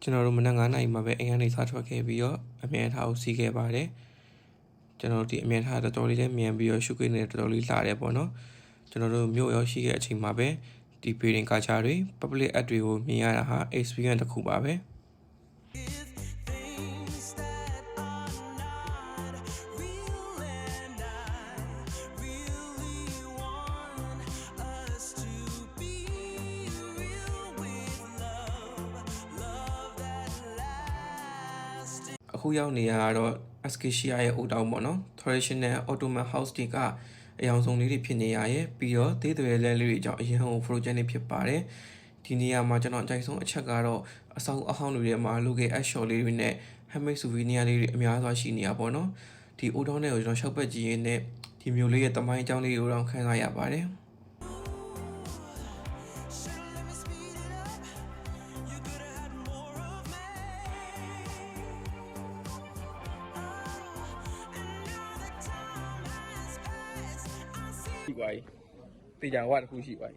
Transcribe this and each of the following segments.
ကျွန်တော်တို့မနက်9နာရီမှာပဲအိမ်ကနေစားထွက်ခဲ့ပြီးတော့အမြန်ထားကိုစီးခဲ့ပါတယ်ကျွန်တော်တို့ဒီအမြန်ထားတော်တော်လေးလည်းမြန်ပြီးတော့ရှုပ်ကိနေတော်တော်လေးလာတယ်ပေါ့နော်ကျွန်တော်တို့မြို့ရောက်ရှိတဲ့အချိန်မှာပဲဒီ building culture တွေ public act တွေကိုမြင်ရတာဟာ experience တစ်ခုပါပဲ အခုရောက်နေရတော့ Acacia ရဲ့အိုတောင်ပေါ့နော် traditional Ottoman house တွေကအယောင်ဆုံးလေးတွေဖြစ်နေရရဲ့ပြီးတော့သေးသွယ်လဲလေးတွေအကြောင်းအရင်ဟို project တွေဖြစ်ပါတယ်ဒီနေရာမှာကျွန်တော်အကြိုက်ဆုံးအချက်ကတော့အဆောက်အအုံတွေထဲမှာလူငယ် ash shot လေးတွေနဲ့ handmade souvenir လေးတွေအများစွာရှိနေရပါတော့နော်ဒီအိုတောင်တွေကိုကျွန်တော်ရှောက်ပတ်ကြည့်ရင်းနဲ့ဒီမျိုးလေးရဲ့တမိုင်းအကြောင်းလေးတွေကိုတော့ခံစားရပါတယ် ရှိပါ යි တေချာဝတ်တစ်ခုရှိပါ යි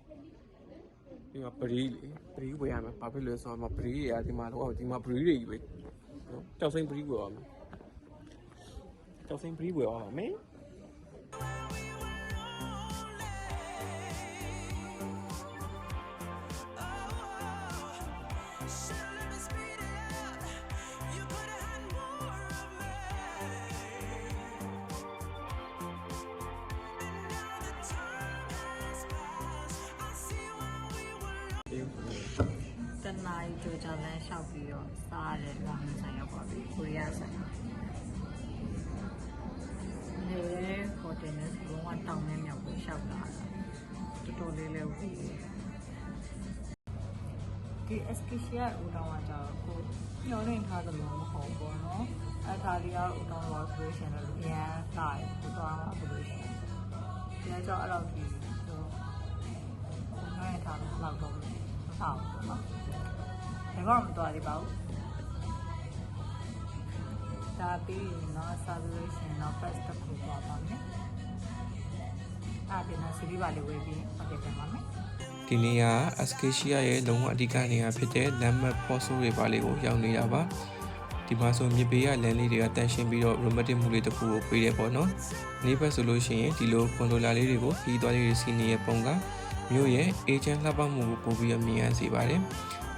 ဒီမှာပရီးလေပရီးဝယ်ရမယ်ဘာဖြစ်လဲဆိုတော့မပရီးတွေကဒီမှာတော့ဒီမှာပရီးတွေကြီးပဲနော်တောက်စိမ့်ပရီးဝယ်ရမယ်တောက်စိမ့်ပရီးဝယ်ရမယ် တနားရီကြောကြောလမ်းလျှောက်ပြီးတော့စားရတယ်လာမဆိုင်ရောက်ပါပြီကိုရီးယားဆိုင်လေဟိုတယ်နဲ့ဘုံကတောင်းနေမြောက်ကိုလျှောက်လာတာတော်တော်လေးလေးဝီဒီ SKCR ဦးတောင်းကကြတော့ကိုညှော်နေထားသလိုမဟုတ်ဘူးနော်အဲ့ဒါလေးကဦးတောင်းလို့ဆိုရှင်လည်းအရင်လာတယ်ဦးတောင်းကဘယ်လိုရှင်ဒီကကြောက်အဲ့လောက် ကြီးဆိုငါ့ထားလို့လောက်တော့မဆောက်ဘူးနော်ဘယ်မှမတော်သေးပါဘူးဒါပြီးရင်တော့စာလို့ရှိရင်တော့ first တစ်ခုသွားပါမယ်အဲ့ဒီနောက်စီးပါလေးဝေးပြီးဟုတ်တယ်ပြန်ပါမယ်ဒီနေရာ Acacia ရဲ့လုံးဝအဓိကနေရာဖြစ်တဲ့လမ်းမပေါ်ဆိုးတွေပါလေးကိုရောက်နေတာပါဒီမှာဆိုမြေပေးရလမ်းလေးတွေကတန်ရှင်းပြီးတော့ romantic မှုလေးတစ်ခုကိုပေးတယ်ပေါ့နော်နေ့ဘက်ဆိုလို့ရှိရင်ဒီလို controller လေးတွေကိုခီးသွားလေးတွေစီးနေတဲ့ပုံက မြို့ရဲ့ agent လှပမှုကိုပို့ပြီးတော့မြင်ရစေပါတယ်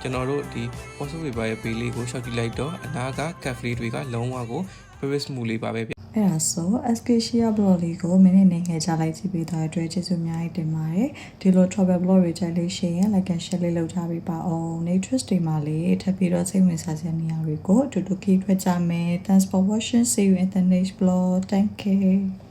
ကျွန်တော်တို့ဒီ post တွေပါရဲ့ပေးလေးကိုရှောက်ကြည့်လိုက်တော့အနာက cafe တွေကလုံးဝကို favorite မှုလေးပါပဲဗျအဲ့ဒါဆို Acacia blog လေးကိုမိနစ်နေငယ်ကြလိုက်ကြည့်ပေးတဲ့အတွက်ကျေးဇူးအများကြီးတင်ပါတယ်ဒီလို travel blog တွေကြိုက်လို့ရှိရင် like and share လေးလုပ်ထားပေးပါအောင် nature တွေမှာလေးထပ်ပြီးတော့စိတ်ဝင်စားစရာနေရာတွေကိုအတူတူကြည့်ထွက်ကြမယ် thanks for watching see you in the next blog thank you